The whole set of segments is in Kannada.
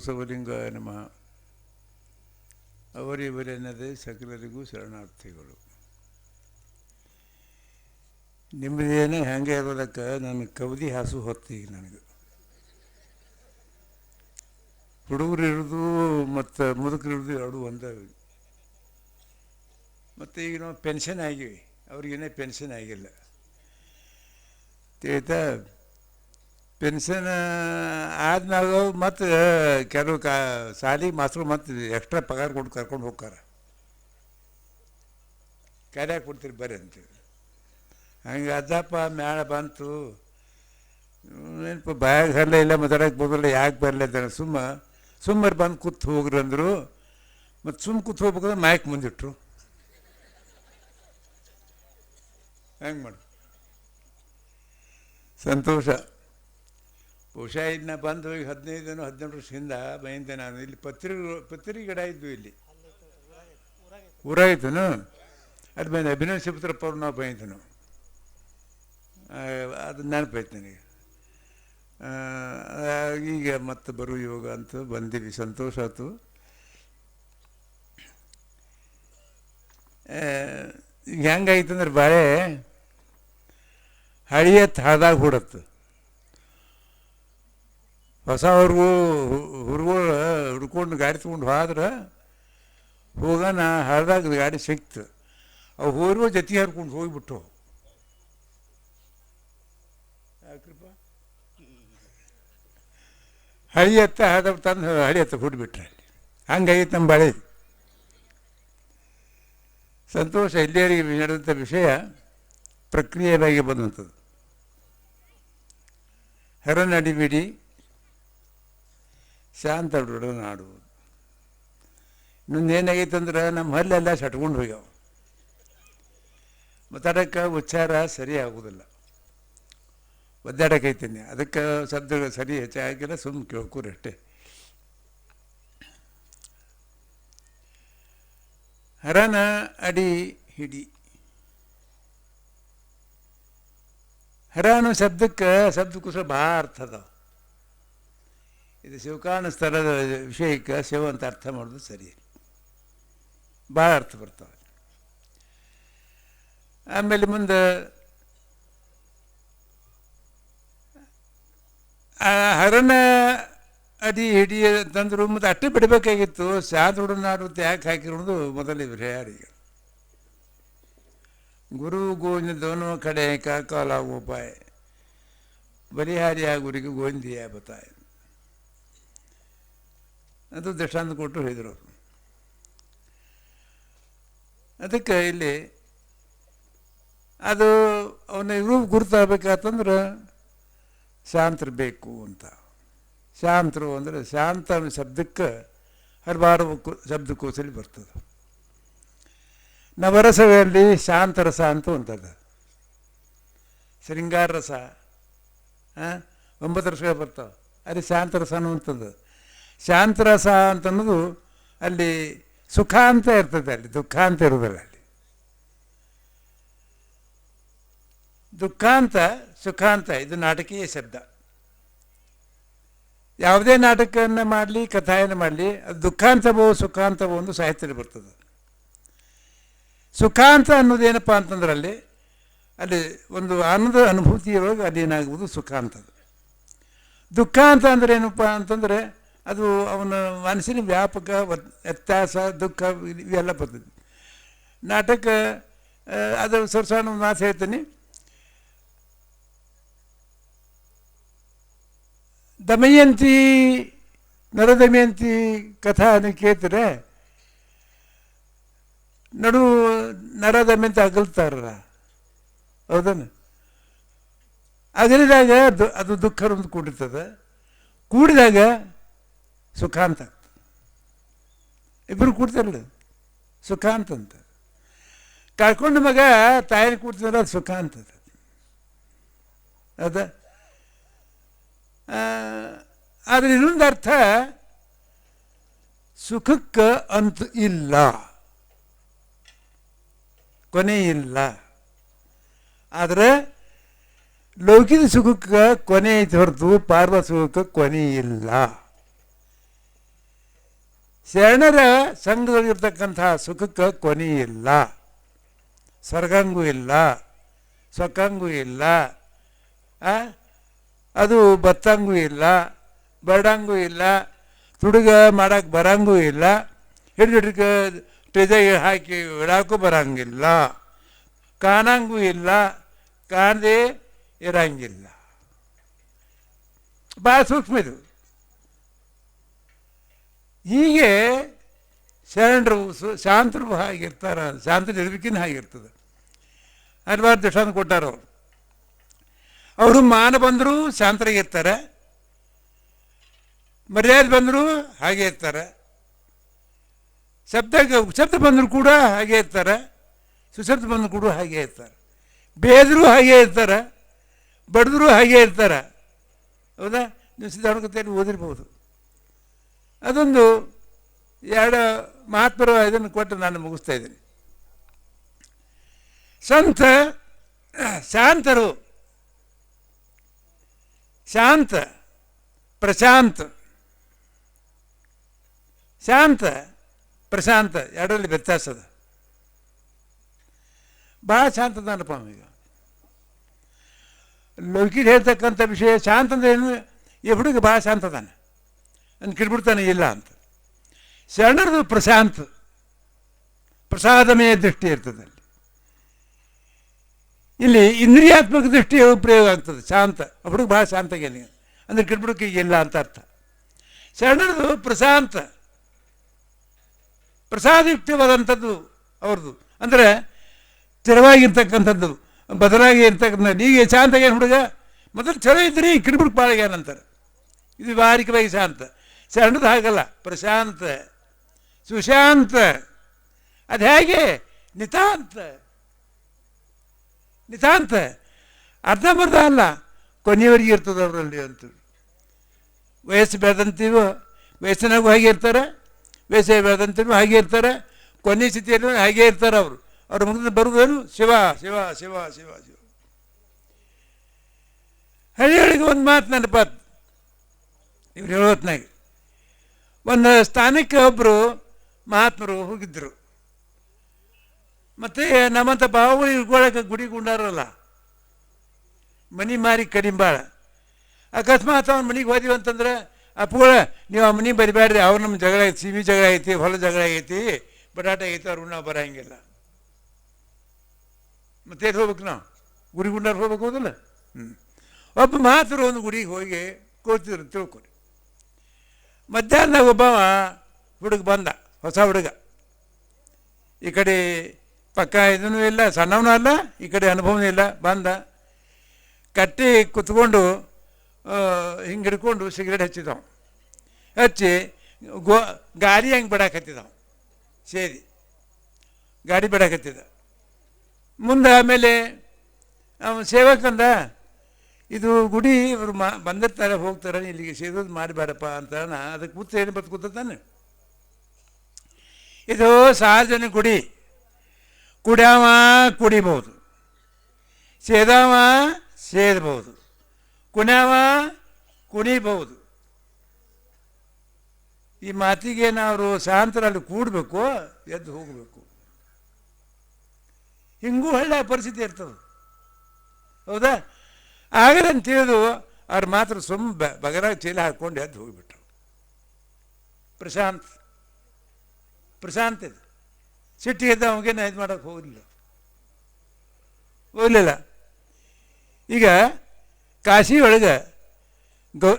ಬಸವಲಿಂಗ ನಮಃ. ಅವರಿವರೆನ್ನದೇ ಸಕಲರಿಗೂ ಶರಣಾರ್ಥಿಗಳು. ನಿಮ್ಮದೇನೆ ಹೆಂಗೆ ಇರೋದಕ್ಕೆ? ನನ್ನ ಕವದಿ ಹಾಸು ಹೊತ್ತು ಈಗ ನನಗೆ. ಹುಡುಗರು ಇರೋದು ಮತ್ತು ಮುದುಕರು ಇರೋದು ಎರಡು ಒಂದೇ ಮತ್ತು ಈಗ ನಾವು ಪೆನ್ಷನ್ ಆಗಿವಿ. ಅವ್ರಿಗೇನೇ ಪೆನ್ಷನ್ ಆಗಿಲ್ಲ. ತಿಳಿತಾ ಪೆನ್ಷನ್ ಆದ್ಮೇಲೆ ಮತ್ತು ಕೆಲವು ಕಾ ಶಾಲೆಗೆ ಮಾಸ್ತರು ಮತ್ತು ಎಕ್ಸ್ಟ್ರಾ ಪಗಾರ ಕೊಟ್ಟು ಕರ್ಕೊಂಡು ಹೋಗ್ತಾರೆ. ಕರ್ಯಾಕೆ ಕೊಡ್ತೀರಿ ಬರ್ರಿ ಅಂತೇಳಿ. ಹಂಗೆ ಅದಪ್ಪ ಮ್ಯಾಳ ಬಂತು. ಏನಪ್ಪ, ಬಾಯಾಗ ಹಲ್ಲ ಇಲ್ಲ, ಮಾತಾಡೋಕೆ ಬರಲ್ಲ ಯಾಕೆ ಬರಲಿ ಅಂತ ಸುಮ್ಮ, ಸುಮ್ಮನೆ ಬಂದು ಕೂತ್ ಹೋಗ್ರಿ ಅಂದರು. ಮತ್ತು ಸುಮ್ಮ ಕೂತ್ ಹೋಗ್ಬೇಕಂದ್ರೆ ಮಾಯಕ್ಕೆ ಮುಂದಿಟ್ರು. ಹೆಂಗೆ ಮಾಡಿ. ಸಂತೋಷ. ಇದನ್ನ ಬಂದು ಈಗ ಹದಿನೈದು ದಿನ, ಹದಿನೆಂಟು ವರ್ಷದಿಂದ ಬೈಂದೆ ನಾನು. ಇಲ್ಲಿ ಪತ್ರಿ ಪತ್ರಿ ಗಿಡ ಇದ್ದು ಇಲ್ಲಿ. ಊರಾಗಿತ್ತನು? ಅದು ಬಂದು ಅಭಿನವ್ ಶಿವತ್ರಪ್ಪ ಅವ್ರು ನಾವು ಬೈಂದನು ಅದು ನೆನಪೈತೆ ನನಗೆ. ಈಗ ಮತ್ತೆ ಬರು ಯೋಗ ಅಂತ ಬಂದೀವಿ, ಸಂತೋಷ ಆಯ್ತು. ಈಗ ಹೆಂಗಾಯ್ತಂದ್ರೆ ಬಾಳೆ ಹಳಿಯ ಹಾದಾಗ ಹುಡತ್ತು ಹೊಸ ಹುರ್ಗು ಹುರ್ಗಳು ಹುಡ್ಕೊಂಡು ಗಾಡಿ ತೊಗೊಂಡು ಹೋದ್ರೆ ಹೋಗೋಣ ಹಳ್ದಾಗ ಗಾಡಿ ಸಿಕ್ತು. ಅವು ಹೋರುವ ಜೊತೆ ಹರ್ಕೊಂಡು ಹೋಗಿಬಿಟ್ಟು ಹಳಿ ಹತ್ತ ಹದ ತಂದು ಹಳಿ ಹತ್ತ ಹುಡ್ಬಿಟ್ರೆ ಅಲ್ಲಿ ಹಂಗಾಗಿತ್ತು ನಮ್ಮ ಬಳಿ. ಸಂತೋಷ ಇಲ್ಲಿಯರಿಗೆ ನಡೆದಂಥ ವಿಷಯ ಪ್ರಕ್ರಿಯೆಯಾಗಿ ಬಂದಂಥದ್ದು. ಹೆರನಡಿಬಿಡಿ. ಶಾಂತ ನಾಡು. ಇನ್ನೊಂದು ಏನಾಗೈತೆ ಅಂದ್ರೆ ನಮ್ಮ ಹಲ್ಲೆಲ್ಲ ಸಟ್ಕೊಂಡು ಹೋಗ್ಯಾವ. ಮಾತಾಡೋಕ್ಕೆ ಉಚ್ಚಾರ ಸರಿ ಆಗೋದಿಲ್ಲ. ಒದ್ದಾಡಕೈತೀನಿ. ಅದಕ್ಕೆ ಶಬ್ದ ಸರಿ ಹೆಚ್ಚಾಗಿಲ್ಲ ಸುಮ್ಮನೆ ಕೇಳ್ಕೊರಿ ಅಷ್ಟೇ. ಹರನ ಅಡಿ ಹಿಡಿ. ಹರ ಅನ್ನೋ ಶಬ್ದಕ್ಕೆ ಶಬ್ದಕ್ಕೂ ಭಾಳ ಅರ್ಥ ಅದಾವ. ಇದು ಶಿವಕಾರಣ ಸ್ಥಳದ ವಿಷಯಕ್ಕೆ ಶಿವ ಅಂತ ಅರ್ಥ ಮಾಡೋದು ಸರಿ. ಭಾಳ ಅರ್ಥ ಬರ್ತವೆ. ಆಮೇಲೆ ಮುಂದೆ ಆ ಹರನ ಅಡಿ ಹಿಡಿ ತಂದರು ಮತ್ತು ಅಟ್ಟೆ ಬಿಡಬೇಕಾಗಿತ್ತು. ಶಾದ ನಾಡು ಯಾಕೆ ಹಾಕಿರೋದು ಮೊದಲೇ ಯಾರಿಗೆ ಗುರು ಗೋವಿಂದ ದೋನು ಕಡೆ ಕಾಕಾಲ ಉಪಾಯ. ಬಲಿಹಾರಿಯ ಗುರಿಗೆ ಗೋವಿಂದಿಯ ಬತಾಯ. ಅದು ದೃಷ್ಟಾಂತ ಕೊಟ್ಟು ಹೇಳಿದರು ಅವರು. ಅದಕ್ಕೆ ಇಲ್ಲಿ ಅದು ಅವನ ರೂಪ ಗುರುತಾಗಬೇಕಾತಂದ್ರೆ ಶಾಂತರು ಬೇಕು ಅಂತ. ಶಾಂತರು ಅಂದರೆ ಶಾಂತ ಶಬ್ದಕ್ಕೆ ಹಲವಾರು ಶಬ್ದಕೋಸಲಿ ಬರ್ತದೆ. ನವರಸಗಳಲ್ಲಿ ಶಾಂತರಸ ಅಂತ ಅಂತದ ಶೃಂಗಾರ ರಸ? ಒಂಬತ್ತು ರಸಗಳು ಬರ್ತಾವೆ. ಅದೇ ಶಾಂತರಸ ಅನ್ನುವಂಥದ್ದು ಶಾಂತರಸ ಅಂತ ಅನ್ನೋದು ಅಲ್ಲಿ ಸುಖ ಅಂತ ಇರ್ತದೆ ಅಲ್ಲಿ, ದುಃಖ ಅಂತ ಇರೋದಿಲ್ಲ ಅಲ್ಲಿ. ದುಃಖಾಂತ ಸುಖಾಂತ ಇದು ನಾಟಕೀಯ ಶಬ್ದ. ಯಾವುದೇ ನಾಟಕವನ್ನು ಮಾಡಲಿ ಕಥಾಯನ ಮಾಡಲಿ, ಅದು ದುಃಖಾಂತವೋ ಸುಖಾಂತವೋ ಒಂದು ಸಾಹಿತ್ಯದಲ್ಲಿ ಬರ್ತದೆ. ಸುಖಾಂತ ಅನ್ನೋದೇನಪ್ಪ ಅಂತಂದ್ರೆ ಅಲ್ಲಿ ಅಲ್ಲಿ ಒಂದು ಆನಂದ ಅನುಭೂತಿಯೊಳಗೆ ಅದೇನಾಗುವುದು ಅಂತದು ದುಃಖ ಅಂತ ಅಂದ್ರೆ ಏನಪ್ಪ ಅಂತಂದರೆ ಅದು ಅವನ ಮನಸ್ಸಿನ ವ್ಯಾಪಕ ವ್ಯತ್ಯಾಸ, ದುಃಖ ಇವೆಲ್ಲ ಬರ್ತದೆ. ನಾಟಕ ಅದು ಒಂದು ಮಾತು ಹೇಳ್ತೀನಿ. ದಮಯಂತಿ, ನರದಮಯಂತಿ ಕಥಾ ಕೇಳ್ತಾರೆ. ನಡು ನರದಮಯಂತಿ ಅಗಲ್ತಾರಲ್ಲ, ಹೌದನ? ಅಗಲಿದಾಗ ಅದು ದುಃಖ ಕೂಡಿರ್ತದೆ. ಕೂಡಿದಾಗ ಸುಖ ಅಂತ ಇಬ್ಬರು ಕೂಡ್ತಾರಲ್ಲ ಸುಖ ಅಂತಂತ ಕಳ್ಕೊಂಡ ಮಗ ತಾಯಿನ ಕೂಡ್ತಾರ ಅದು ಸುಖ ಅಂತದ ಅದ ಆದರೆ ಇನ್ನೊಂದು ಅರ್ಥ, ಸುಖಕ್ಕೆ ಅಂತ ಇಲ್ಲ. ಕೊನೆ ಇಲ್ಲ. ಆದರೆ ಲೌಕಿಕ ಸುಖಕ್ಕೆ ಕೊನೆ ಐತೆ ಹೊರತು ಪಾರ್ವ ಸುಖಕ್ಕೆ ಕೊನೆ ಇಲ್ಲ. ಶರಣರ ಸಂಘದಲ್ಲಿರ್ತಕ್ಕಂತಹ ಸುಖಕ್ಕೆ ಕೊನೆ ಇಲ್ಲ. ಸ್ವರ್ಗಂಗೂ ಇಲ್ಲ. ಸೊಕ್ಕಂಗೂ ಇಲ್ಲ? ಅದು ಬತ್ತಂಗೂ ಇಲ್ಲ. ಬರಡಂಗೂ ಇಲ್ಲ. ತುಡುಗ ಮಾಡಕ್ಕೆ ಬರಂಗೂ ಇಲ್ಲ. ಹಿಡಿದು ಹಿಡ್ಕ ಟ್ರೆಜೆಗೆ ಹಾಕಿ ಇಡಕ್ಕೂ ಬರಂಗಿಲ್ಲ. ಕಾಣಂಗೂ ಇಲ್ಲ. ಕಾಣದೇ ಇರಂಗಿಲ್ಲ. ಭಾಳ ಸೂಕ್ಷ್ಮ ಇದು. ಹೀಗೆ ಶರಣರು ಸು- ಶಾಂತರು ಹಾಗಿರ್ತಾರ ಶಾಂತರು ಇರ್ಬೇಕಿನ ಹಾಗಿರ್ತದೆ. ಹಲವಾರು ದೃಷ್ಟಾಂತ ಕೊಟ್ಟಾರ? ಅವರು ಮಾನ ಬಂದರೂ ಶಾಂತರಾಗಿರ್ತಾರೆ ಮರ್ಯಾದೆ ಬಂದರೂ ಹಾಗೆ ಇರ್ತಾರೆ. ಶಬ್ದ ಶಬ್ದ ಬಂದರೂ ಕೂಡ ಹಾಗೆ ಇರ್ತಾರೆ. ಸುಶಬ್ದ ಬಂದರೂ ಕೂಡ ಹಾಗೆ ಇರ್ತಾರೆ. ಬೇದರೂ ಹಾಗೆ ಇರ್ತಾರೆ. ಬಡಿದ್ರು ಹಾಗೆ ಇರ್ತಾರೆ. ಹೌದಾ? ನೀವು ಸಿದ್ಧಾರ್ಥಕತೆಯಲ್ಲಿ ಓದಿರ್ಬೋದು. ಅದೊಂದು ಎರಡು ಮಹಾತ್ಮರು ಇದನ್ನು ಕೊಟ್ಟು ನಾನು ಮುಗಿಸ್ತಾ ಇದ್ದೀನಿ. ಸಂತ, ಶಾಂತರು. ಶಾಂತ, ಪ್ರಶಾಂತ. ಶಾಂತ, ಪ್ರಶಾಂತ, ಎರಡರಲ್ಲಿ ವ್ಯತ್ಯಾಸ ಅದ. ಭಾಳ ಶಾಂತ ಅದಾನಪ್ಪ ಈಗ. ಲೌಕಿಕ ಹೇಳ್ತಕ್ಕಂಥ ವಿಷಯ ಶಾಂತ ಅಂದ್ರೆ ಏನು? ಈ ಹುಡುಗ ಭಾಳ ಶಾಂತ ಅದಾನೆ ಅಂತ ಕಿಡ್ಬಿಡ್ತಾನೆ ಇಲ್ಲ ಅಂತ. ಶರಣರದು ಪ್ರಶಾಂತ, ಪ್ರಸಾದಮಯ ದೃಷ್ಟಿ ಇರ್ತದೆ ಅಲ್ಲಿ. ಇಲ್ಲಿ ಇಂದ್ರಿಯಾತ್ಮಕ ದೃಷ್ಟಿ ಪ್ರಯೋಗ ಆಗ್ತದೆ, ಶಾಂತ. ಅವ್ರಿಗೆ ಭಾಳ ಶಾಂತ ಆಗ್ಯಾನ ಅಂದ್ರೆ ಕಿಡ್ಬಿಡಕ್ಕೆ ಈಗ ಇಲ್ಲ ಅಂತ ಅರ್ಥ. ಶರಣರದು ಪ್ರಶಾಂತ, ಪ್ರಸಾದಯುಕ್ತವಾದಂಥದ್ದು ಅವ್ರದ್ದು. ಅಂದರೆ ಸ್ಥಿರವಾಗಿರ್ತಕ್ಕಂಥದ್ದು ಬದಲಾಗಿ ಇರ್ತಕ್ಕಂಥದ್ದು. ಈಗ ಶಾಂತ ಏನು ಹುಡುಗ? ಮೊದಲು ಚಲೋ ಇದ್ರಿ ಕಿಡ್ಬಿಡಕ್ಕೆ ಭಾಳ ಅಂತಾರೆ ಇದು ವಾರಿಕವಾಗಿ ಶಾಂತ. ಶರಣದು ಹಾಗಲ್ಲ. ಪ್ರಶಾಂತ, ಸುಶಾಂತ, ಅದು ಹೇಗೆ? ನಿತಾಂತ. ನಿತಾಂತ, ಅರ್ಧಂಬರ್ಧ ಅಲ್ಲ, ಕೊನೆಯವರೆಗೆ ಇರ್ತದೆ ಅವರಲ್ಲಿ ಅಂತ ವಯಸ್ಸು ಬೆಳೆದಂತೀವೋ ವಯಸ್ಸಿನಾಗೂ ಹಾಗೆ ಇರ್ತಾರೆ, ವಯಸ್ಸು ಬೆಳೆದಂತೀವೋ ಹಾಗೆ ಇರ್ತಾರೆ, ಕೊನೆ ಸ್ಥಿತಿಯಲ್ಲಿ ಹಾಗೆ ಇರ್ತಾರೆ ಅವರು. ಅವ್ರ ಮುಂದೆ ಬರುವುದೇನು ಶಿವ ಶಿವ ಶಿವ ಶಿವ ಶಿವ. ಹಳ್ಳಿಗಳಿಗೆ ಒಂದು ಮಾತು ನೆನಪಾತು ಇವ್ರು ಹೇಳೋತ್ನಾಗ ಒಂದು ಸ್ಥಾನಕ್ಕೆ ಒಬ್ಬರು ಮಹಾತ್ಮರು ಹೋಗಿದ್ದರು ಮತ್ತು ನಮ್ಮಂಥ ಬಾವುಗಳು ಗುಡಿ ಗುಂಡಾರಲ್ಲ ಮನಿ ಮಾರಿ ಕಡಿಂಬಾಳ ಅಕಸ್ಮಾತ್ ಅವ್ನ ಮನೆಗೆ ಹೋದಿವಿ ಅಂತಂದ್ರೆ, ಅಪ್ಪಗಳ, ನೀವು ಆ ಮನೆ ಬರಿಬೇಡ್ರಿ ಅವ್ರು ನಮ್ಮ ಜಗಳ ಐತಿ, ಸಿಮಿ ಜಗಳ ಐತಿ, ಹೊಲ ಜಗಳ ಐತಿ, ಬಟಾಟೆ ಐತಿ, ಅವ್ರು ಉಣ್ಣ ಬರಂಗಿಲ್ಲ. ಮತ್ತೆ ಎಲ್ಲಿ ಹೋಗ್ಬೇಕು ನಾವು? ಗುಡಿ ಗುಂಡಾರ ಹೋಗ್ಬೇಕು ಹೋದಲ್ಲ? ಹ್ಞೂ ಒಬ್ಬ ಮಾತ್ರ ಒಂದು ಗುಡಿಗೆ ಹೋಗಿ ಕೂತಿದ್ರು ತಿಳ್ಕೊರಿ ಮಧ್ಯಾಹ್ನದಾಗ ಒಬ್ಬವ ಹುಡುಗ ಬಂದ, ಹೊಸ ಹುಡುಗ. ಈ ಕಡೆ ಪಕ್ಕ ಇದೂ ಇಲ್ಲ, ಸಣ್ಣವನೂ ಅಲ್ಲ, ಈ ಕಡೆ ಅನುಭವನೂ ಇಲ್ಲ, ಬಂದ. ಕಟ್ಟಿ ಕುತ್ಕೊಂಡು ಹಿಂಗೆ ಹಿಡ್ಕೊಂಡು ಸಿಗರೇಟ್ ಹಚ್ಚಿದವ ಹಚ್ಚಿ ಗೋ, ಗಾಡಿ ಹಂಗೆ ಬಿಡಾಕತ್ತಿದ್ದವು ಸೇರಿ ಗಾಡಿ ಬಿಡಾಕತ್ತಿದ್ದ ಮುಂದೆ ಆಮೇಲೆ ಅವನು ಸೇವಕಂದ ಇದು ಗುಡಿ ಇವರು ಮಾ, ಬಂದಿರ್ತಾರೆ, ಹೋಗ್ತಾರೆ, ಇಲ್ಲಿಗೆ ಸೇರೋದು ಮಾಡಬೇಡಪ್ಪ ಅಂತ ಅದಕ್ಕೆ ಕೂತ ಏನು ಬತ್ತು ಕೂತಾನೆ ಇದು ಸಾರ್ವಜನಿಕ ಗುಡಿ. ಕುಡ್ಯಾವ ಕುಡಿಬಹುದು ಸೇದಾವ ಸೇದಬಹುದು ಕುಣ್ಯಾವ ಕುಣಿಬಹುದು ಈ ಮಾತಿಗೆ ನಾವು ಶಾಂತರಲ್ಲಿ ಕೂಡಬೇಕು, ಎದ್ದು ಹೋಗಬೇಕು. ಹಿಂಗೂ ಹಳ್ಳ ಪರಿಸ್ಥಿತಿ ಇರ್ತದೆ. ಹೌದಾ? ಆಗದಂತ ತಿಳಿದು ಅವ್ರು ಮಾತ್ರ ಸುಮ್ ಬಗರಾಗ ಚೀಲ ಹಾಕ್ಕೊಂಡು ಎದ್ದು ಹೋಗಿಬಿಟ್ರು. ಪ್ರಶಾಂತ್ ಪ್ರಶಾಂತ್ ಇದು. ಸಿಟ್ಟಿಗೆದ್ದ ಅವಗೇನು ಇದು ಮಾಡೋಕೆ ಹೋಗಲಿಲ್ಲ. ಹೋಗಲಿಲ್ಲ. ಈಗ ಕಾಶಿ ಒಳಗೆ ಗೌ,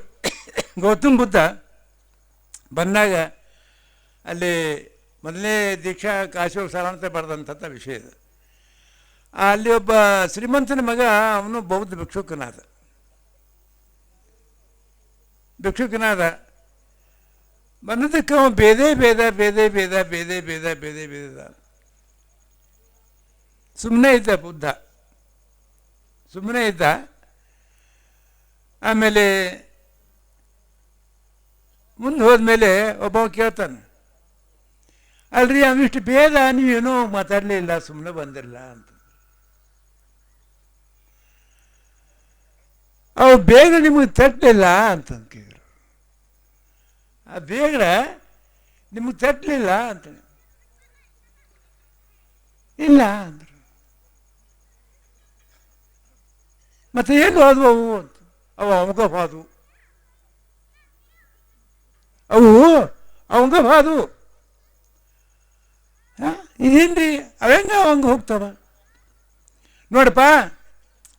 ಗೌತಮ್ ಬುದ್ಧ ಬಂದಾಗ ಅಲ್ಲಿ ಮೊದಲನೇ ದೀಕ್ಷಾ ಕಾಶಿ ಸಾರಾಂತ ಬರೆದಂಥ ವಿಷಯ ಇದು. ಅಲ್ಲಿ ಒಬ್ಬ ಶ್ರೀಮಂತನ ಮಗ, ಅವನು ಬೌದ್ಧ ಭಿಕ್ಷುಕನಾದ. ಭಿಕ್ಷುಕನಾದ. ಬಂದದಕ್ಕೆ ಅವ ಬೇದೆ ಭೇದ ಬೇದೆ ಭೇದ ಬೇದೆ ಭೇದ ಬೇದೆ ಭೇದ ಸುಮ್ಮನೆ ಇದ್ದ ಬುದ್ಧ. ಸುಮ್ಮನೆ ಇದ್ದ. ಆಮೇಲೆ ಮುಂದೆ ಹೋದ್ಮೇಲೆ ಒಬ್ಬ ಕೇಳ್ತಾನೆ. ಅಲ್ರಿ ಅವಿಷ್ಟು ಭೇದ ನೀವೇನೋ ಮಾತಾಡಲಿಲ್ಲ ಸುಮ್ಮನೆ ಬಂದಿರಲ್ಲ ಅಂತ. ಅವು ಬೇಗ ನಿಮಗೆ ತಟ್ಟಲಿಲ್ಲ ಅಂತ ಕೇಳಿದರು. ಆ ಬೇಗ ನಿಮಗೆ ತಟ್ಟಲಿಲ್ಲ ಅಂತ ಇಲ್ಲ ಅಂದರು. ಮತ್ತೆ ಏನು ಅದು ಅವು ಅಂತ? ಅವು ಅವಂಗವಾದು ಅವು ಅವಂಗವಾದು ಇದೇನ್ರಿ? ಅವಂಗ ಅವಂಗ ಹೋಗ್ತಾವ? ನೋಡಪ್ಪ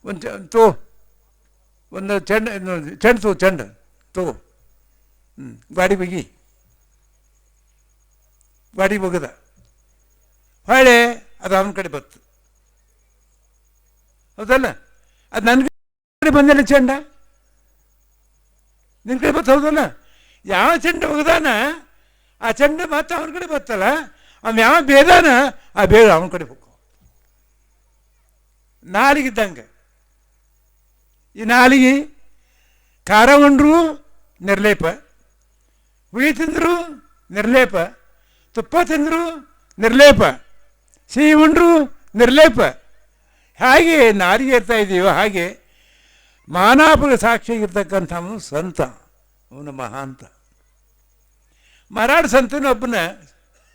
ಒಂದು ತೋ ಒಂದು ಚೆಂಡ ಚೆಂಡು ತಗೋ ಚೆಂಡು ತಗೋ ಹ್ಞೂ ಗಾಡಿ ಬಗಿ. ಗಾಡಿ ಬಗದ ಹೊಳೆ ಅದು ಅವನ ಕಡೆ ಬತ್ತು ಹೌದಲ್ಲ? ಅದು ನನ್ನ ಕಡೆ ಬಂದಿಲ್ಲ ಚೆಂಡ. ನಿನ್ನ ಕಡೆ ಬತ್ತು ಹೌದಲ್ಲ? ಯಾವ ಚೆಂಡ ಒಗದಾನ ಆ ಚೆಂಡ ಮತ್ತೆ ಅವನ ಕಡೆ ಬತ್ತಲ್ಲ? ಅವ್ನು ಯಾವ ಬೇದಾನ ಆ ಬೇಗ ಅವನ ಕಡೆ ಹೋಗು. ನಾಲಿಗಿದ್ದಂಗೆ. ಈ ನಾಲಿಗೆ ಖಾರ ಉಂಡ್ರು ನಿರ್ಲೇಪ, ಹುಳಿ ತಿಂದರು ನಿರ್ಲೇಪ, ತುಪ್ಪ ತಿಂದರು ನಿರ್ಲೇಪ, ಸಿಹಿ ಉಂಡ್ರು ನಿರ್ಲೇಪ. ಹಾಗೆ ನಾರಿಗೆ ಇರ್ತಾ ಇದೆಯೋ ಹಾಗೆ ಮಾನಾಪುರ ಸಾಕ್ಷಿಯಾಗಿರ್ತಕ್ಕಂಥವನು ಸಂತ, ಅವನು ಮಹಾಂತ. ಮರಾಠ ಸಂತನ ಒಬ್ಬನ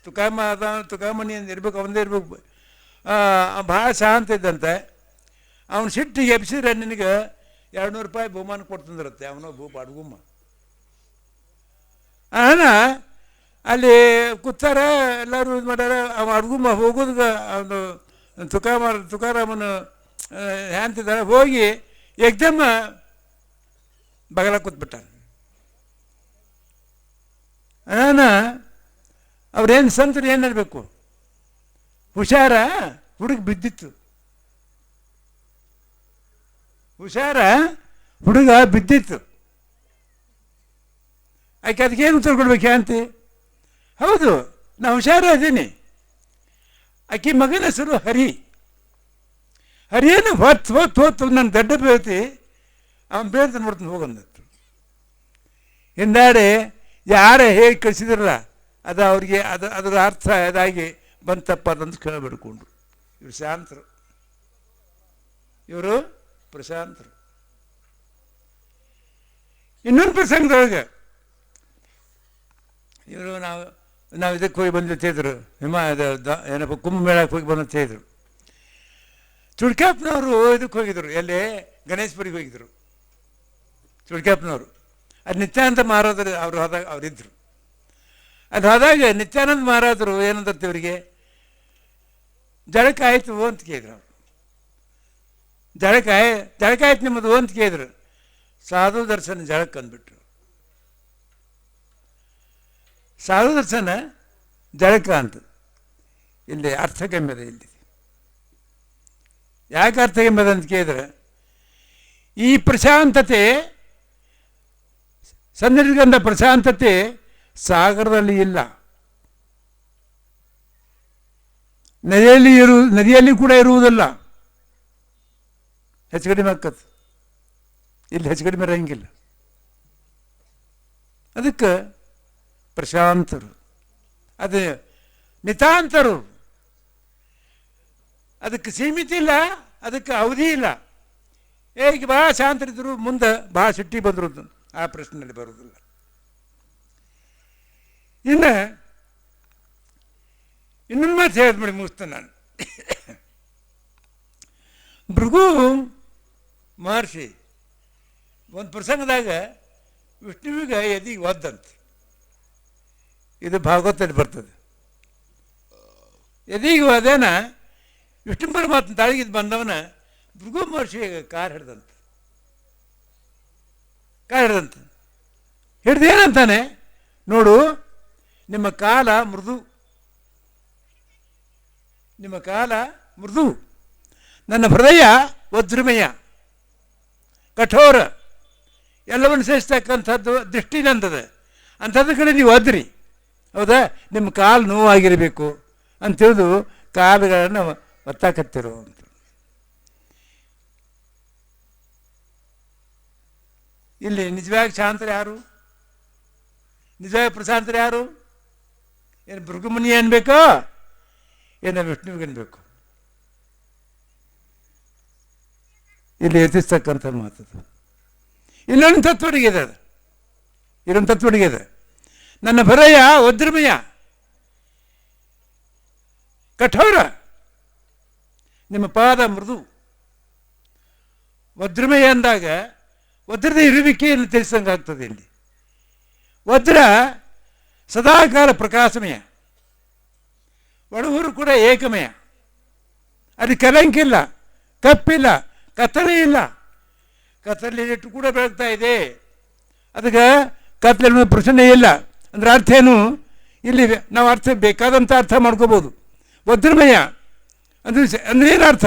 ತುಕಾಮ ಅದ ತುಕಾಮಣಿ ಅಂತ ಇರ್ಬೇಕು, ಅವನದೇ ಇರ್ಬೇಕು. ಭಾಳ ಶಾಂತ ಇದ್ದಂತೆ. ಅವನು ಸಿಟ್ಟಿಗೆ ಎಬ್ಸಿದ್ರೆ ನಿನಗೆ ಎರಡು ನೂರು ರೂಪಾಯಿ ಬಹುಮಾನ ಕೊಡ್ತಂದಿರುತ್ತೆ ಅವನು ಭೂ ಅಡುಗುಮ್ಮ ಆನ, ಅಲ್ಲಿ ಕೂತಾರ, ಎಲ್ಲರೂ ಇದು ಮಾಡ್ಯಾರ, ಅವ ಅಡ್ಗುಮ್ಮ ಹೋಗೋದು ಅವನು ತುಕಾಮ ತುಕಾರಾಮನ ಹ್ಯಾಂತಿದ್ದಾರೆ ಹೋಗಿ ಎಕ್ದಮ್ಮ ಬಗಲ ಕೂತ್ಬಿಟ್ಟ ಆನ, ಅವ್ರೇನು ಸಂತರು ಏನು ಹೇಳಬೇಕು? ಹುಷಾರ? ಹುಡುಗ ಬಿದ್ದಿತ್ತು. ಹುಷಾರ? ಹುಡುಗ ಬಿದ್ದಿತ್ತು. ಆಕೆ ಏನು ಉತ್ತರ ಕೊಡ್ಬೇಕು ಅಂತ ಹೌದು, ನಾ ಹುಷಾರ ಇದ್ದೀನಿ. ಆಕೆ ಮಗನ ಹೆಸರು ಹರಿ. ಹರಿಯೇನು ಹೊತ್ತು ಹೊತ್ತು ಹೊತ್ತು ನನ್ನ ದಡ್ಡ ಬೇಳ್ತಿ ಅವನು ಬೀಳ್ತಾನೆ ನೋಡ್ತಾನೆ ಹೋಗಂದತ್ತು ಹಿಂದಾಡೆ ಯಾರೇ ಹೇಗೆ ಕಳಿಸಿದ್ರಲ್ಲ, ಅದು ಅವ್ರಿಗೆ, ಅದು, ಅದರ ಅರ್ಥ ಅದಾಗಿ ಬಂತಪ್ಪ ಅದಂತ ಕೇಳಬಿಡ್ಕೊಂಡ್ರು ಇವರು ಶಾಂತರು. ಇವರು ಪ್ರಶಾಂತರು. ಇನ್ನೊಂದು ಪ್ರಸಂಗದೊಳಗೆ ಇವರು ನಾವು ನಾವು ಇದಕ್ಕೆ ಹೋಗಿ ಬಂದು ಹಿಮ ಹಿಮಾಲಯದ ಏನಪ್ಪ ಕುಂಭಮೇಳಕ್ಕೆ ಹೋಗಿ ಬಂದಿರ್ತಿದ್ರು ಚುಡ್ಕ್ಯಾಪ್ನವರು ಇದಕ್ಕೆ ಹೋಗಿದ್ರು, ಎಲ್ಲಿ? ಗಣೇಶ್ಪುರಿಗೆ ಹೋಗಿದ್ರು. ಚುಡ್ಕ್ಯಾಪ್ನವರು ಅದು ನಿತ್ಯಾನಂದ ಮಹಾರಾಜರು, ಅವರು ಹೋದಾಗ ಅವರಿದ್ದರು ಅದು ಹೋದಾಗ ನಿತ್ಯಾನಂದ ಮಹಾರಾಜರು ಏನಂತ ಇವರಿಗೆ? ಜಳಕ ಆಯಿತು ಅಂತ ಕೇಳಿದ್ರು ಅವರು. ಜಳಕ ಜಳಕ ಆಯ್ತು ನಿಮ್ಮದು ಅಂತ ಕೇಳಿದ್ರು. ಸಾಧು ದರ್ಶನ ಜಳಕ ಅಂದ್ಬಿಟ್ರು. ಸಾಧು ದರ್ಶನ ಜಳಕ ಅಂತ. ಇಲ್ಲಿ ಅರ್ಥಗಮ್ಯದ ಇಲ್ಲಿ. ಯಾಕೆ ಅರ್ಥಗಮ್ಯದ ಅಂತ ಕೇಳಿದ್ರೆ, ಈ ಪ್ರಶಾಂತತೆ ಸನ್ನಿಧಿಗಂಧ ಪ್ರಶಾಂತತೆ ಸಾಗರದಲ್ಲಿ ಇಲ್ಲ. ನದಿಯಲ್ಲಿ ಇರು, ನದಿಯಲ್ಲಿ ಕೂಡ ಇರುವುದಿಲ್ಲ. ಹೆಚ್ಚು ಕಡಿಮೆ ಆಕತ್ ಇಲ್ಲಿ ಹೆಚ್ಚು ಕಡಿಮೆ ಇರಂಗಿಲ್ಲ. ಅದಕ್ಕೆ ಪ್ರಶಾಂತರು, ಅದು ನಿತಾಂತರು, ಅದಕ್ಕೆ ಸೀಮಿತ ಇಲ್ಲ, ಅದಕ್ಕೆ ಅವಧಿ ಇಲ್ಲ. ಹೇಗೆ ಭಾಳ ಶಾಂತರಿದ್ದರು ಮುಂದೆ ಭಾಳ ಸಿಟ್ಟಿ ಬಂದರು ಆ ಪ್ರಶ್ನೆಯಲ್ಲಿ ಬರೋದಿಲ್ಲ ಇನ್ನು, ಇನ್ನೊಂದು ಮಾತು ಹೇಳಿದ್ಬಿಡಿ ಮುಗಿಸ್ತೇನೆ ನಾನು. ಭೃಗು ಮಹರ್ಷಿ, ಒಂದು ಪ್ರಸಂಗದಾಗ ವಿಷ್ಣುವಿಗೆ ಎದಿಗೆ ಒದ್ದಂತೆ. ಇದು ಭಾಗವತದಲ್ಲಿ ಬರ್ತದೆ. ಎದಿಗೆ ಅದೇನ ವಿಷ್ಣು ಪರಮಾತ್ಮ ತಾಳಿಗಿದ್ದು ಬಂದವನ ಭೃಗು ಮಹರ್ಷಿ ಕಾರ್ ಹಿಡ್ದಂತೆ. ಕಾರ್ ಹಿಡ್ದಂತೆ. ಹಿಡ್ದೇನಂತಾನೆ? ನೋಡು, ನಿಮ್ಮ ಕಾಲ ಮೃದು. ನಿಮ್ಮ ಕಾಲ ಮೃದು. ನನ್ನ ಹೃದಯ ವಜ್ರಮಯ. ಕಠೋರ. ಎಲ್ಲವನ್ನು ಸೇರಿಸ್ತಕ್ಕಂಥದ್ದು ದೃಷ್ಟಿ ನಂದದ. ಅಂಥದ್ದು ಕಡೆ ನೀವು ಅದ್ರಿ. ಹೌದಾ? ನಿಮ್ಮ ಕಾಲು ನೋವಾಗಿರಬೇಕು. ಅಂತ ತಿಳಿದು ಕಾಲುಗಳನ್ನು ಒತ್ತಾಕತ್ತಿರು ಅಂತ. ಇಲ್ಲಿ ನಿಜವಾಗಿ ಶಾಂತರು ಯಾರು? ನಿಜವಾಗಿ ಪ್ರಶಾಂತರು ಯಾರು? ಏನು ಭೃಗುಮುನಿ ಅನ್ಬೇಕೋ? ಏನು ವಿಷ್ಣುವಿಗೆ ಅನ್ಬೇಕು ಇಲ್ಲಿ ಎತ್ತಿಸ್ತಕ್ಕಂಥ ಮಾತು ಇಲ್ಲೊಂದು ತತ್ವಡಿಗೆ ಇದೆ ಅದು. ಇಲ್ಲೊಂದು ತತ್ವಡಿಗೆ ಇದೆ ನನ್ನ ಭರಯ ಒದ್ರಮಯ. ಕಠೋರ. ನಿಮ್ಮ ಪಾದ ಮೃದು. ವಜ್ರಮಯ ಅಂದಾಗ ವಜ್ರದ ಇರುವಿಕೆಯನ್ನು ತಿಳಿಸಂಗಾಗ್ತದೆ ಇಲ್ಲಿ. ವಜ್ರ ಸದಾಕಾಲ ಪ್ರಕಾಶಮಯ. ಒಡಹೂರು ಕೂಡ ಏಕಮಯ. ಅದು ಕಲಂಕಿಲ್ಲ, ಕಪ್ಪಿಲ್ಲ. ಕತ್ತಲೆ ಇಲ್ಲ. ಕತ್ತಲಿಟ್ಟು ಕೂಡ ಬೆಳಗ್ತಾ ಇದೆ. ಅದಕ್ಕೆ ಕತ್ತಲೆ ಪ್ರಶ್ನೆ ಇಲ್ಲ. ಅಂದ್ರೆ ಅರ್ಥ ಏನು? ಇಲ್ಲಿ ನಾವು ಅರ್ಥ ಬೇಕಾದಂಥ ಅರ್ಥ ಮಾಡ್ಕೋಬೋದು. ವಜ್ರಮಯ ಅಂದ್ರೆ ಅಂದ್ರೆ ಏನು ಅರ್ಥ?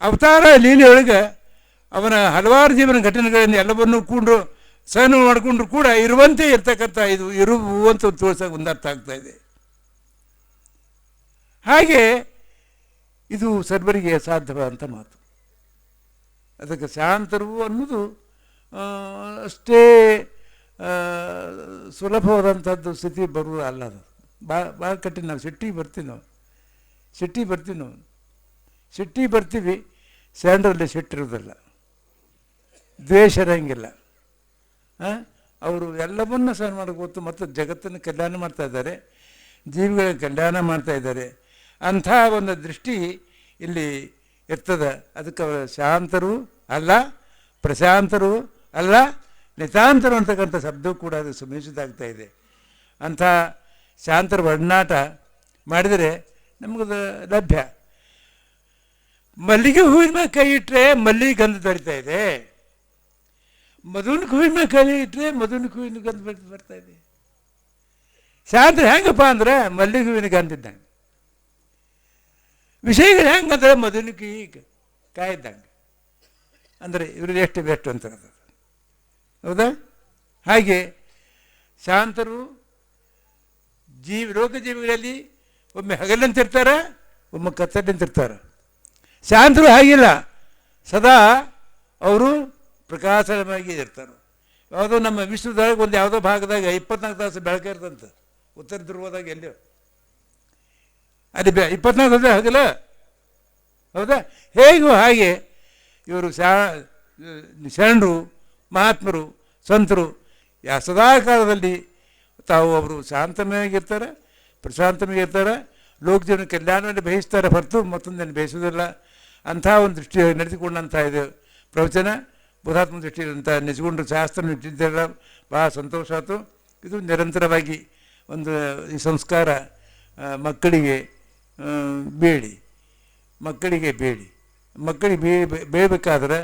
ಅವತಾರ ಲೀಲೆಯೊಳಗೆ ಅವನ ಹಲವಾರು ಜೀವನ ಘಟನೆಗಳಿಂದ ಎಲ್ಲವನ್ನು ಕೂಡ ಸಹನ ಮಾಡಿಕೊಂಡ್ರು ಕೂಡ ಇರುವಂತೆ ಇರ್ತಕ್ಕಂಥ ಇದು ಇರುವಂತ ತೋರಿಸೋಕೆ ಒಂದು ಅರ್ಥ ಆಗ್ತಾ ಇದೆ. ಹಾಗೆ ಇದು ಸರ್ವರಿಗೆ ಅಸಾಧ್ಯವಾದಂಥ ಮಾತು. ಅದಕ್ಕೆ ಶಾಂತರು ಅನ್ನೋದು ಅಷ್ಟೇ ಸುಲಭವಾದಂಥದ್ದು ಸ್ಥಿತಿ ಬರುವುದು ಅಲ್ಲ ಅದು. ಭಾಳ ಭಾಳ ಕಠಿಣ ನಾವು ಸಿಟ್ಟಿಗೆ ಬರ್ತೀವಿ ನಾವು. ಸಿಟ್ಟಿಗೆ ಬರ್ತೀವಿ ನಾವು. ಸಿಟ್ಟಿಗೆ ಬರ್ತೀವಿ, ಸ್ಯಾಂಡ್ರಲ್ಲಿ ಸಿಟ್ಟಿರೋದಿಲ್ಲ ದ್ವೇಷ ಇರಂಗಿಲ್ಲ. ಅವರು ಎಲ್ಲವನ್ನ ಸಹ ಮಾಡ್ಕೋತು ಮತ್ತು ಜಗತ್ತನ್ನು ಕಲ್ಯಾಣ ಮಾಡ್ತಾ ಇದ್ದಾರೆ ಜೀವಿಗಳ ಕಲ್ಯಾಣ ಮಾಡ್ತಾ ಇದ್ದಾರೆ. ಅಂಥ ಒಂದು ದೃಷ್ಟಿ ಇಲ್ಲಿ ಇರ್ತದೆ. ಅದಕ್ಕೆ ಶಾಂತರು ಅಲ್ಲ, ಪ್ರಶಾಂತರು ಅಲ್ಲ, ನಿತಾಂತರು ಅಂತಕ್ಕಂಥ ಶಬ್ದವೂ ಕೂಡ ಅದು ಸುಮೇಶಿತಾಗ್ತಾ ಇದೆ. ಅಂಥ ಶಾಂತರ ಒಡನಾಟ ಮಾಡಿದರೆ ನಮಗದು ಲಭ್ಯ. ಮಲ್ಲಿಗೆ ಹೂವಿನ ಮೇಲೆ ಕೈ ಇಟ್ಟರೆ ಮಲ್ಲಿಗೆ ಗಂಧ ದೊರಿತಾ ಇದೆ. ಮಧುನ ಹೂವಿನ ಮೇಲೆ ಕೈ ಇಟ್ಟರೆ ಮಧುನ ಹೂವಿನ ಗಂಧ ಬರ್ತಾ- ಬರ್ತಾ ಇದೆ. ಶಾಂತ ಹೆಂಗಪ್ಪ ಅಂದ್ರೆ ಮಲ್ಲಿಗೆ ಹೂವಿನ ಗಂಧ ಇದ್ದಂಗೆ. ವಿಷಯಗಳು ಹೆಂಗಂದ್ರೆ ಮಧುವಿನ ಈಗ ಕಾಯ್ದಂಗೆ. ಅಂದರೆ ಇವ್ರದ್ದು ಎಷ್ಟು ಬೆಸ್ಟ್ ಅಂತ. ಹೌದಾ? ಹಾಗೆ ಶಾಂತರು ಜೀವಿ, ರೋಗ ಜೀವಿಗಳಲ್ಲಿ ಒಮ್ಮೆ ಹಗಲಂತಿರ್ತಾರೆ ಒಮ್ಮೆ ಕತ್ತಲಂತಿರ್ತಾರೆ ಶಾಂತರು ಹಾಗಿಲ್ಲ. ಸದಾ ಅವರು ಪ್ರಕಾಶವಾಗಿ ಇರ್ತಾರೆ. ಯಾವುದೋ ನಮ್ಮ ವಿಶ್ವದಾಗ ಒಂದು ಯಾವುದೋ ಭಾಗದಾಗ ಇಪ್ಪತ್ನಾಲ್ಕು ತಾಸು ಬೆಳಕು ಇರ್ತಂತೆ ಉತ್ತರ ಧ್ರುವದಾಗ ಎಲ್ಲಿಯೋ. ಅಲ್ಲಿ ಬೇ, ಇಪ್ಪತ್ನಾಲ್ಕು ತಾಸು ಹೌದಿಲ್ಲ ಹೌದಾ? ಹೇಗೂ ಹಾಗೆ ಇವರು ಶರಣರು, ಮಹಾತ್ಮರು, ಸಂತರು, ಯಾ ಸದಾ ಕಾಲದಲ್ಲಿ ತಾವು ಅವರು ಶಾಂತಮಯಾಗಿರ್ತಾರೆ ಪ್ರಶಾಂತಮಯಾಗಿರ್ತಾರೆ ಲೋಕ ಜೀವನ ಕಲ್ಯಾಣವನ್ನು ಬಯಸ್ತಾರೆ ಹೊರತು ಮತ್ತೊಂದನ್ನು ಬಯಸೋದಿಲ್ಲ ಅಂಥ ಒಂದು ದೃಷ್ಟಿ ನಡೆದುಕೊಂಡಂಥ ಇದು ಪ್ರವಚನ. ಬುಧಾತ್ಮ ದೃಷ್ಟಿಯಂಥ ನೆನೆಸಿಕೊಂಡು ಶಾಸ್ತ್ರ ಇಟ್ಟಿದ್ದೆಲ್ಲ ಭಾಳ ಸಂತೋಷ ಆಯಿತು. ಇದು ನಿರಂತರವಾಗಿ ಒಂದು ಈ ಸಂಸ್ಕಾರ ಮಕ್ಕಳಿಗೆ ಬೇಡಿ. ಮಕ್ಕಳಿಗೆ ಬೇಡಿ. ಮಕ್ಕಳಿಗೆ ಬೇ ಬೇಯಬೇಕಾದ್ರೆ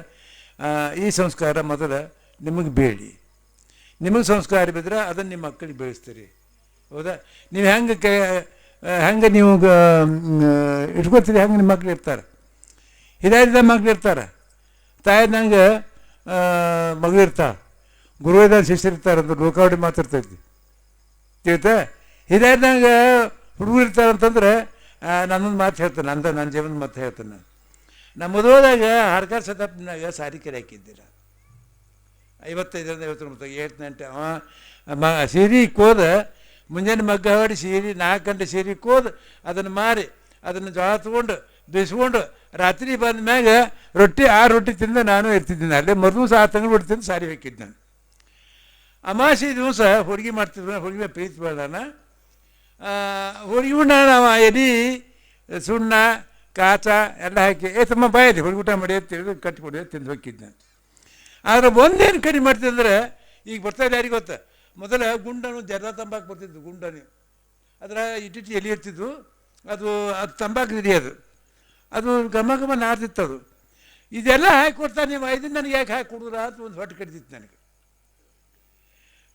ಈ ಸಂಸ್ಕಾರ ಮೊದಲು ನಿಮಗೆ ಬೇಡಿ. ನಿಮಗೆ ಸಂಸ್ಕಾರ ಬಿದ್ದರೆ ಅದನ್ನು ನಿಮ್ಮ ಮಕ್ಕಳಿಗೆ ಬೆಳೆಸ್ತೀರಿ ಹೌದಾ? ನೀವು ಹೆಂಗೆ ಕೆ ಹೆಂಗೆ ನೀವು ಇಟ್ಕೊತೀರಿ ಹಂಗೆ ನಿಮ್ಮ ಮಕ್ಳು ಇರ್ತಾರೆ? ಹಿರಿಯರಿದ್ದ ಮಕ್ಳು ಇರ್ತಾರೆ. ತಾಯಿದಂಗೆ ಮಗಳು ಇರ್ತಾರೆ ಅಂತ ಲೋಕಾವಳಿ ಇರ್ತೈತಿ ತಿಳಿತಾ ಹಿರಿಯರ್ನಾಗ ಹುಡುಗರು ಇರ್ತಾರೆ ನನ್ನೊಂದು ಮಾತು ಹೇಳ್ತೇನೆ ಅಂದ ನನ್ನ ಜೀವನದ ಮಾತು ಹೇಳ್ತೇನೆ. ನಮ್ಮ ಮದುವೆದಾಗ ಹರ್ಕಾರ್ ಶತಾಬ್ದಿನಾಗ ಸಾರಿ ಕೆರೆ ಹಾಕಿದ್ದಿಲ್ಲ ಐವತ್ತೈದರಿಂದ ಐವತ್ತೊಂಬತ್ತು ಏಟ್ ನೈಂಟಿ ಮ, ಸೀರೆ ಕೋದ, ಮುಂಜಾನೆ ಮಗ್ಗ ಹೊಡಿ ಸೀರೆ, ನಾಲ್ಕು ಗಂಟೆ ಸೀರೆ ಕೋದ, ಅದನ್ನು ಮಾರಿ, ಅದನ್ನು ಜೋಳ ತೊಗೊಂಡು, ಬೇಯಿಸ್ಕೊಂಡು, ರಾತ್ರಿ ಬಂದ ಮ್ಯಾಗ ರೊಟ್ಟಿ ಆ ರೊಟ್ಟಿ ತಿಂದ ನಾನು ಇರ್ತಿದ್ದೀನಿ. ಅಲ್ಲೇ ಮರು ಆ ತಿಂಗಳು ರೊಟ್ಟಿ ತಿಂದು ಸಾರಿ ಹಾಕಿದ್ದು ನಾನು. ಅಮಾಸೆ ದಿವಸ ಹುಡುಗಿ ಮಾಡ್ತಿದ್ರು ಹುಡುಗಿ ಪ್ರೀತಿ ಬೇಡಣ ಉಣ್ಣ ನಾವು ಎಲಿ ಸುಣ್ಣ, ಕಾಚ, ಎಲ್ಲ ಹಾಕಿ, ಏ, ತಮ್ಮ ಬಾಯಿದೆ ಹುಡುಗಿ ಊಟ ಮಾಡಿ ತಿಳಿದು ಕಟ್ಟಿಕೊಡಿ ತಿಂದು ಹೋಗಿದ್ದೆ. ಆದರೆ ಒಂದೇನು ಕಡಿಮೆ ಮಾಡ್ತೀನಿ ಅಂದರೆ, ಈಗ ಬರ್ತಾ ಇದೆ ಯಾರಿಗೆ ಗೊತ್ತಾ? ಮೊದಲ ಗುಂಡನು ಜರ್ದ ತಂಬಾಕು ಬರ್ತಿದ್ದು ಗುಂಡನು. ಅದರ ಇಟ್ಟಿಟ್ಟು ಎಲೆ ಇರ್ತಿದ್ವು ಅದು ಅದು ತಂಬಾಕು ಹಿಡಿಯೋದು ಅದು. ಘಮ ಘಮ ನಾರ್ತಿತ್ತು ಅದು. ಇದೆಲ್ಲ ಹಾಕಿ ಕೊಡ್ತಾರೆ ನೀವು ಐದು ನನಗೆ ಯಾಕೆ ಹಾಕಿ ಕೊಡಿದ್ರ ಅಂತ ಒಂದು ಹೊಟ್ಟೆ ಕಡಿದಿತ್ತು ನನಗೆ.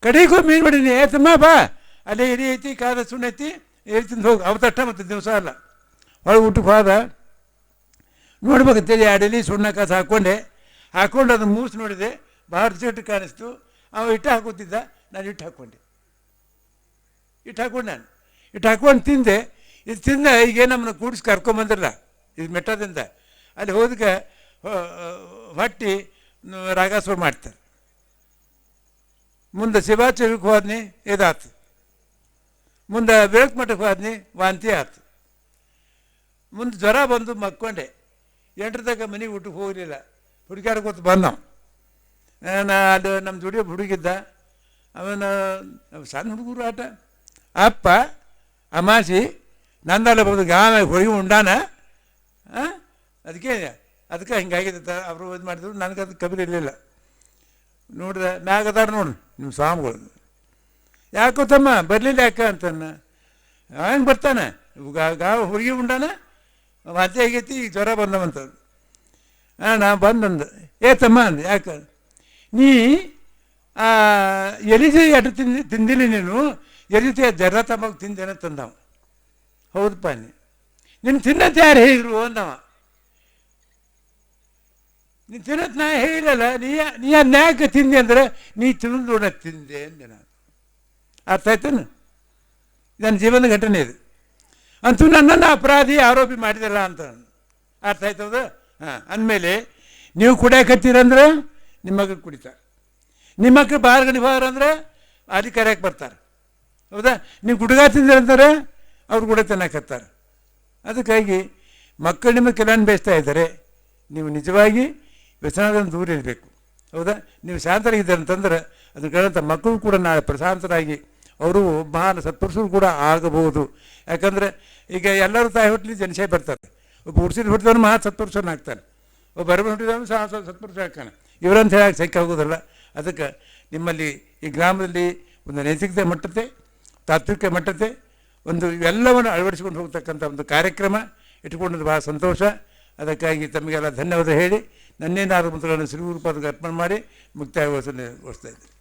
ಕಡೆಗೂ ಮೀನು ಮಾಡೀನಿ ಏ, ತಮ್ಮ ಬಾ. ಅಲ್ಲೇ ಎರಿ ಐತಿ ಕಾದ ಸುಣ್ಣ ಐತಿ ಎರಿ ತಿಂದು ಹೋಗಿ ಅವತ್ತಟ್ಟ ಮತ್ತು ದಿವಸ ಅಲ್ಲ. ಒಳಗೆ ಊಟಕ್ಕೆ ಹೋದ ನೋಡ್ಬೇಕಂತೇಳಿ ಎರಡು ಎಲೆ ಸುಣ್ಣ ಕಾಸು ಹಾಕ್ಕೊಂಡೆ ಹಾಕ್ಕೊಂಡು ಅದನ್ನು ಮೂಸಿ ನೋಡಿದೆ, ಭಾರತ ಸೆಟ್ಟು ಕಾಣಿಸ್ತು. ಅವ ಇಟ್ಟು ಹಾಕೋತಿದ್ದ ನಾನು ಇಟ್ಟು ಹಾಕ್ಕೊಂಡೆ ಇಟ್ಟು ಹಾಕ್ಕೊಂಡು ನಾನು. ಇಟ್ಟು ಹಾಕ್ಕೊಂಡು ತಿಂದೆ. ಇದು ತಿಂದ ಈಗ ನಮ್ಮನ್ನು ಕೂಡಿಸಿ ಕರ್ಕೊಂಬಂದ್ರಲ್ಲ ಇದು ಮೆಟ್ಟದಿಂದ. ಅಲ್ಲಿ ಹೋದಕ್ಕೆ ಹೊಟ್ಟಿ ರಾಗಾಸ್ವ ಮಾಡ್ತಾರೆ. ಮುಂದೆ ಶಿವಾಚಾರ್ಯಕ್ಕೆ ಹೋದ್ನಿ, ಇದಾತು. ಮುಂದೆ ಬೆಳಕು ಮಠಕ್ಕೆ ಹೋದ್ನಿ ವಾಂತಿ ಆಯ್ತು ಮುಂದೆ ಜ್ವರ ಬಂದು ಮಕ್ಕೊಂಡೆ. ಎಂಟ್ರ ತನಕ ಮನೆಗೆ ಊಟಕ್ಕೆ ಹೋಗಲಿಲ್ಲ. ಹುಡುಗ್ಯಾರ ಗೊತ್ತು ಬಂದವ ನಾ ಅದು ನಮ್ಮ ದುಡಿಯೋ ಹುಡುಗಿದ್ದ. ಅವನ ಸಣ್ಣ ಹುಡುಗರು ಆಟ. ಅಪ್ಪ, ಅಮಾಸಿ, ನಂದಲ್ಲ ಬಂದು ಗಾಮ ಹೊರಗೆ ಉಂಡಾನ. ಅದಕ್ಕೆ ಅದಕ್ಕೆ ಹಿಂಗಾಗಿದೆ ಅವರು ಇದು ಮಾಡಿದ್ರು. ನನಗೆ ಅದು ಕಬರಿ ಇರಲಿಲ್ಲ. ನೋಡಿದೆ ಮ್ಯಾಗದಾರ ನೋಡು ನಿಮ್ಮ ಸ್ವಾಮಿಗಳು. ಯಾಕೋ ತಮ್ಮ ಬರಲಿಲ್ಲ ಯಾಕ ಅಂತನ್ನ? ಹೆಂಗೆ ಬರ್ತಾನೆ. ಗಾ- ಹುಡುಗಿ ಉಂಡಾನ? ವಾಂತಿ ಆಗೈತಿ ಈಗ ಜ್ವರ ಬಂದವಂತ ಹಾಂ ನಾ ಬಂದಂದು. ಏ ತಮ್ಮ ಅಂದ ಯಾಕೆ? ನೀ ಆ, ಎಲಿಜಿ ಅಟ್ಟು ತಿಂದಿ ತಿಂದಿಲ್ಲ ನೀನು? ಎಲಿಜಿ ಜರ ತಮ್ಮ ತಿಂದೇನ ತಂದವ. ಹೌದಪ್ಪ ನೀ ನಿನ್ನ ತಿನ್ನತ್ ಯಾರು ಹೇಳಿದ್ರು ಅಂದವ. ನೀನು ತಿನ್ನತ್ ನಾ ಹೇಳಿಲ್ಲಲ್ಲ ನೀ ನೀ ಯಾಕೆ ತಿಂದೆ ಅಂದ್ರೆ ನೀ ತಿಂದು ತಿಂದೆ ಅಂದೆ ನಾನು. ಅರ್ಥ ಆಯ್ತೇನು ನನ್ನ ಜೀವನದ ಘಟನೆ ಇದು. ಅಂತೂ ನನ್ನನ್ನು ಅಪರಾಧಿ ಆರೋಪಿ ಮಾಡಿದಲ್ಲ ಅಂತ. ಅರ್ಥ ಆಯ್ತದ ಹಾಂ, ಅಂದಮೇಲೆ ನೀವು ಕುಡಿಯಾಕತ್ತೀರಂದ್ರೆ ನಿಮ್ಮ ಮಗರು ಕುಡಿತಾರೆ ನಿಮ್ಮ ಮಕ್ಕಳು ಬಾರ್ ಗಣಿ ಅಂದರೆ ಅಲ್ಲಿ ಬರ್ತಾರೆ. ಹೌದಾ? ನೀವು ಗುಡ್ಗ ತಿಂದ್ರಂತಾರೆ ಅವ್ರು ಕೂಡ ತಿನ್ನಕತ್ತಾರೆ ಅದಕ್ಕಾಗಿ ಮಕ್ಕಳು ನಿಮ್ಮ ಕೆಲವೊಂದು ಬೇಯಿಸ್ತಾ ಇದ್ದಾರೆ. ನೀವು ನಿಜವಾಗಿ ವ್ಯಸನದಿಂದ ದೂರ ಇರಬೇಕು. ಹೌದಾ? ನೀವು ಶಾಂತರಾಗಿದ್ದಾರೆ ಅಂತಂದ್ರೆ ಅದಕ್ಕೆ ಮಕ್ಕಳು ಕೂಡ ನಾಳೆ ಪ್ರಶಾಂತರಾಗಿ ಅವರು ಮಹಾನ್ ಸತ್ಪುರುಷರು ಕೂಡ ಆಗಬಹುದು. ಯಾಕಂದರೆ ಈಗ ಎಲ್ಲರೂ ತಾಯಿ ಹುಟ್ಟಲಿ ಜನಸೇ ಬರ್ತಾರೆ. ಒಬ್ಬ ಹುಡ್ಸಿದ ಹುಟ್ಟಿದವನು ಮಹಾ ಸತ್ಪುರುಷನಾಗ್ತಾನೆ ಒಬ್ಬ ಬರಬ ಹುಟ್ಟಿದವನು ಸಹ ಸತ್ಪುರುಷ ಆಗ್ತಾನೆ. ಇವರಂತ ಹೇಳಕ್ಕೆ ಸೈಕ್ ಆಗೋದಿಲ್ಲ ಅದಕ್ಕೆ ನಿಮ್ಮಲ್ಲಿ ಈ ಗ್ರಾಮದಲ್ಲಿ ಒಂದು ನೈತಿಕತೆ ಮಟ್ಟತೆ, ತಾತ್ವಿಕ ಮಟ್ಟತೆ, ಒಂದು ಇವೆಲ್ಲವನ್ನು ಅಳವಡಿಸಿಕೊಂಡು ಹೋಗ್ತಕ್ಕಂಥ ಒಂದು ಕಾರ್ಯಕ್ರಮ ಇಟ್ಟುಕೊಂಡಿದ್ದು ಭಾಳ ಸಂತೋಷ. ಅದಕ್ಕಾಗಿ ತಮಗೆಲ್ಲ ಧನ್ಯವಾದ ಹೇಳಿ. ನನ್ನೇನಾದರೂ ಮುತ್ತುಗಳನ್ನು ಶ್ರೀ ರೂಪದ ಅರ್ಪಣೆ ಮಾಡಿ ಮುಕ್ತಾಯಗೊಳಿಸ ಇದ್ದೀನಿ.